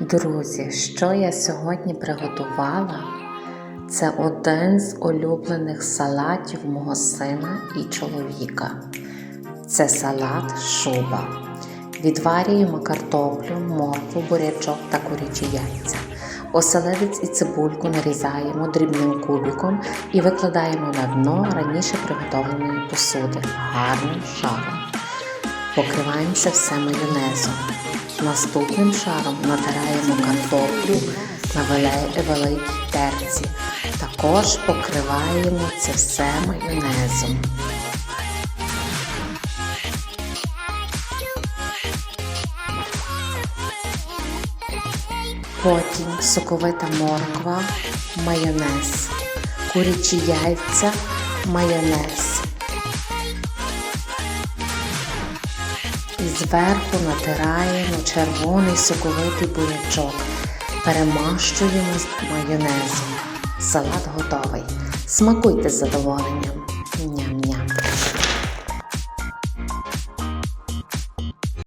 Друзі, що я сьогодні приготувала? Це один з улюблених салатів мого сина і чоловіка. Це салат шуба. Відварюємо картоплю, моркву, бурячок та курячі яйця. Оселедець і цибульку нарізаємо дрібним кубиком і викладаємо на дно раніше приготовленої посуди гарним шаром. Покриваємося все майонезом. Наступним шаром натираємо картоплю на великій терці. Також покриваємо це все майонезом. Потім соковита морква, майонез, курячі яйця, майонез. І зверху натираємо червоний соковитий бурячок. Перемащуємо майонезом. Салат готовий. Смакуйте з задоволенням.